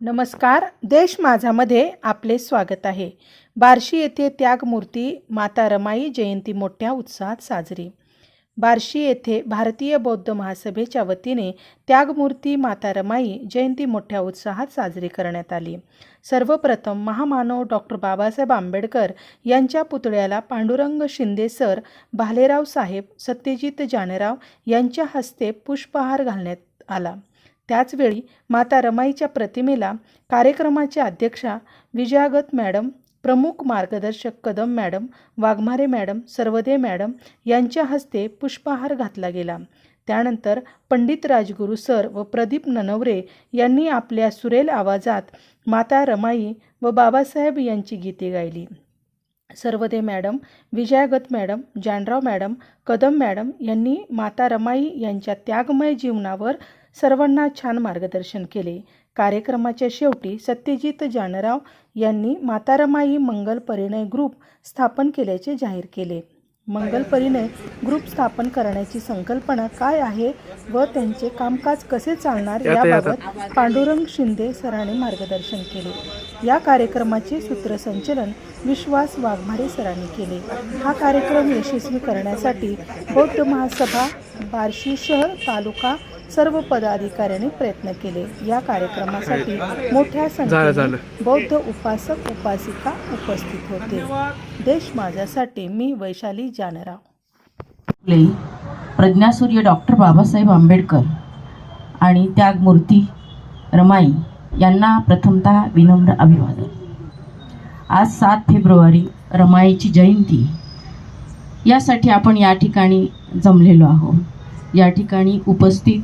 नमस्कार देश माझामध्ये आपले स्वागत आहे. बार्शी येथे त्यागमूर्ती माता रमाई जयंती मोठ्या उत्साहात साजरी. बार्शी येथे भारतीय बौद्ध महासभेच्या वतीने त्यागमूर्ती माता रमाई जयंती मोठ्या उत्साहात साजरी करण्यात आली. सर्वप्रथम महामानव डॉक्टर बाबासाहेब आंबेडकर यांच्या पुतळ्याला पांडुरंग शिंदे सर भालेराव साहेब सत्यजित जानराव यांच्या हस्ते पुष्पहार घालण्यात आला. त्याचवेळी माता रमाईच्या प्रतिमेला कार्यक्रमाच्या अध्यक्षा विजयागत मॅडम प्रमुख मार्गदर्शक Kadam madam Waghmare madam Sarvade madam यांच्या हस्ते पुष्पहार घातला गेला. त्यानंतर पंडित राजगुरू सर व प्रदीप ननवरे यांनी आपल्या सुरेल आवाजात माता रमाई व बाबासाहेब यांची गीते गायली. Sarvade madam Vijayagat madam Janrao madam Kadam madam यांनी माता रमाई यांच्या त्यागमय जीवनावर सर्वांना छान मार्गदर्शन केले. कार्यक्रमाच्या शेवटी सत्यजित जानराव यांनी माता रमाई मंगल परिणय ग्रुप स्थापन केल्याचे जाहीर केले. मंगल परिणय ग्रुप स्थापन करण्याची संकल्पना काय आहे व त्यांचे कामकाज कसे चालणार याबाबत पांडुरंग शिंदे सरांनी मार्गदर्शन केले. या कार्यक्रमाचे सूत्रसंचलन विश्वास वाघमारे सरांनी केले. हा कार्यक्रम यशस्वी करण्यासाठी बौद्ध महासभा बार्शी शहर तालुका सर्व पदाधिकाऱ्यांनी प्रयत्न केले. या कार्यक्रमासाठी मोठ्या संख्येने बौद्ध उपासक उपासिका उपस्थित होते. देश माझ्यासाठी मी वैशाली जानराव. प्रज्ञासूर्य डॉक्टर बाबासाहेब आंबेडकर आणि त्यागमूर्ती रमाई यांना प्रथमतः विनम्र अभिवादन. आज सात फेब्रुवारी रमाईची जयंती. यासाठी आपण या ठिकाणी जमलेलो आहोत. या ठिकाणी उपस्थित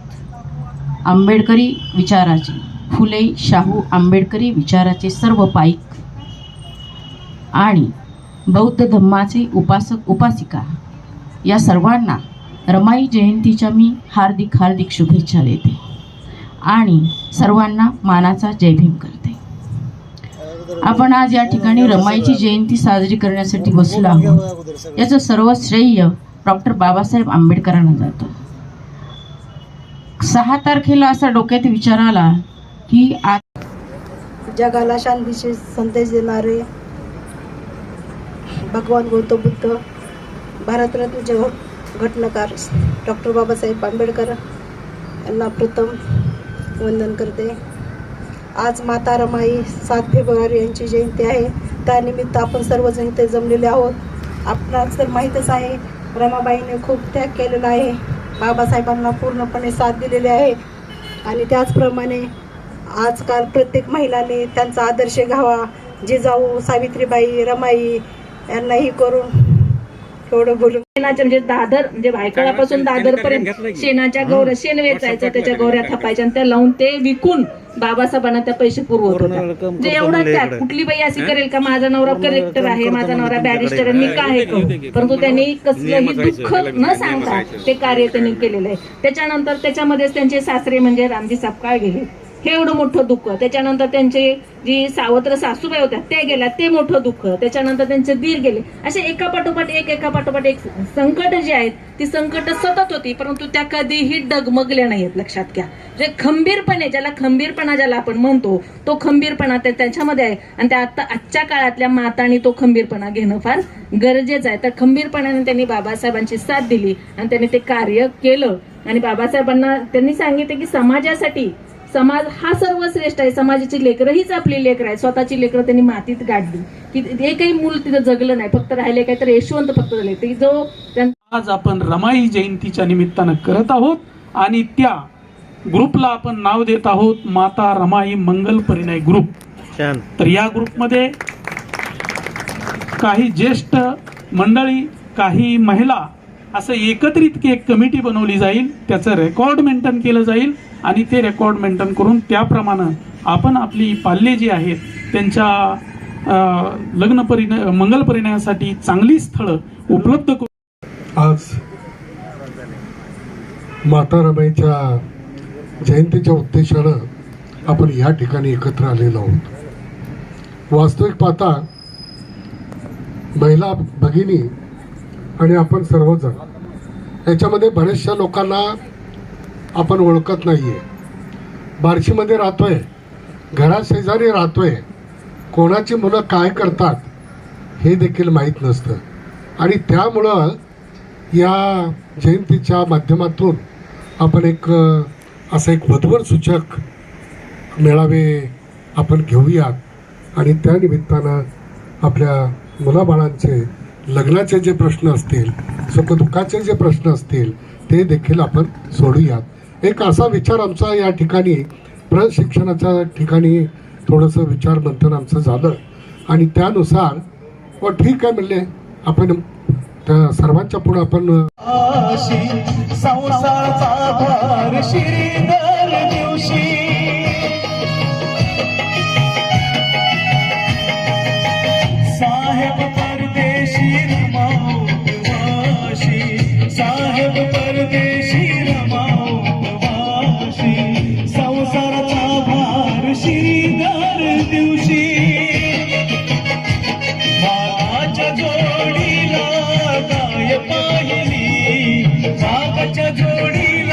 आंबेडकरी विचाराचे फुले शाहू आंबेडकरी विचाराचे सर्व पाईक आणि बौद्ध धम्माचे उपासक उपासिका या सर्वांना रमाई जयंतीच्या मी हार्दिक हार्दिक शुभेच्छा देते आणि सर्वांना मानाचा जय भीम करते. आपण आज या ठिकाणी रमाईची जयंती साजरी करण्यासाठी बसलो आहोत. याचं सर्व श्रेय डॉक्टर बाबासाहेब आंबेडकरांना जातं. सहा तारखेला असा डोक्यात विचार आला की आज जगाला शांतीचे संदेश देणारे भगवान गौतम बुद्ध भारतरत्न जग घटनाकार डॉक्टर बाबासाहेब आंबेडकर यांना प्रथम वंदन करते. आज माता रमाई सात फेब्रुवारी यांची जयंती आहे. त्यानिमित्त आपण सर्वजण इथे जमलेले आहोत. आपणास तर माहीतच आहे रमाबाईने खूप त्याग केलेला आहे. बाबासाहेबांना पूर्णपणे साथ दिलेली आहे. आणि त्याचप्रमाणे आजकाल प्रत्येक महिलाने त्यांचा आदर्श घ्यावा. जिजाऊ सावित्रीबाई रमाई यांनाही करून एवढं बोलून शेणाच्या म्हणजे दादर म्हणजे भायखळापासून दादर पर्यंत शेणाच्या गौऱ्या शेण वेचायचं त्याच्या गौऱ्या थापायच्या आणि त्या लावून ते विकून बाबासाहेबांना त्या पैसे पुरवत होता म्हणजे एवढा त्याग कुठली बाई अशी करेल का? माझा नवरा कलेक्टर आहे माझा नवरा बॅरिस्टर आहे मी काय करू? परंतु त्यांनी कसलंही दुःख न सांगता ते कार्य त्यांनी केलेलं आहे. त्याच्यानंतर त्याच्यामध्येच त्यांचे सासरे म्हणजे रामजी सापकाळ गेले. हे एवढं मोठं दुःख. त्याच्यानंतर त्यांचे जी सावत्र सासूबाई होत्या ते गेल्या ते मोठं दुःख. त्याच्यानंतर त्यांचे दीर गेले. असे एका पाठोपाठ एक एका पाठोपाठ एक संकट जी आहेत ती संकट सतत होती परंतु त्या कधीही डगमगल्या नाहीत लक्षात घ्या. जे खंबीरपणे ज्याला खंबीरपणा ज्याला आपण म्हणतो तो खंबीरपणा त्या त्याच्यामध्ये आहे. आणि त्या आता आजच्या काळातल्या मातांनी तो खंबीरपणा घेणं फार गरजेचं आहे. तर खंबीरपणाने त्यांनी बाबासाहेबांची साथ दिली आणि त्यांनी ते कार्य केलं. आणि बाबासाहेबांना त्यांनी सांगितलं की समाजासाठी समाज हा सर्वश्रेष्ठ आहे. समाजाची लेकरं हीच आपली लेकरं आहे स्वतःची लेकरं त्यांनी मातीत गाडली की एकही मूल तिथं जगलं नाही. फक्त राहिले काय तर यशवंत फक्त झाले. ते जो आज आपण रमाई जयंतीच्या निमित्तानं करत आहोत आणि त्या ग्रुपला आपण नाव देत आहोत माता रमाई मंगल परिणय ग्रुप. छान. तर या ग्रुपमध्ये काही ज्येष्ठ मंडळी काही महिला असं एकत्रित एक कमिटी बनवली जाईल त्याचं रेकॉर्ड मेंटेन केलं जाईल आणि ते रेकॉर्ड मेंटेन करून त्याप्रमाणे आपण आपली पाल्ये जी आहेत त्यांच्या लग्न परिणय मंगल परिणयासाठी चांगली स्थळं उपलब्ध करू आज माता रमाईच्या जयंतीच्या उद्देशानं आपण या ठिकाणी एकत्र आलेलो आहोत. वास्तविक पाहता महिला भगिनी आणि आपण सर्वजण. याच्यामध्ये बऱ्याचशा लोकांना आपण ओळखत नाही आहे बार्शीमध्ये राहतो आहे घराशेजारी राहतो आहे कोणाची मुलं काय करतात हे देखील माहीत नसतं. आणि त्यामुळं या जयंतीच्या माध्यमातून आपण एक असं एक वधवर सूचक मेळावे आपण घेऊयात. आणि त्या निमित्तानं आपल्या मुलाबाळांचे लग्नाचे जे प्रश्न असतील सुखदुःखाचे जे प्रश्न असतील ते देखील आपण सोडूयात. एक असा विचार आमचा या ठिकाणी प्रशिक्षणाच्या ठिकाणी थोडंसं विचार मंथन आमचं झालं. आणि त्यानुसार व ठीक आहे म्हणले. आपण त्या सर्वांच्या पुढं आपण आशी दिवशी दर दिवशी. मागाच्या जोडीला काय पाहिली. मागाच्या जोडी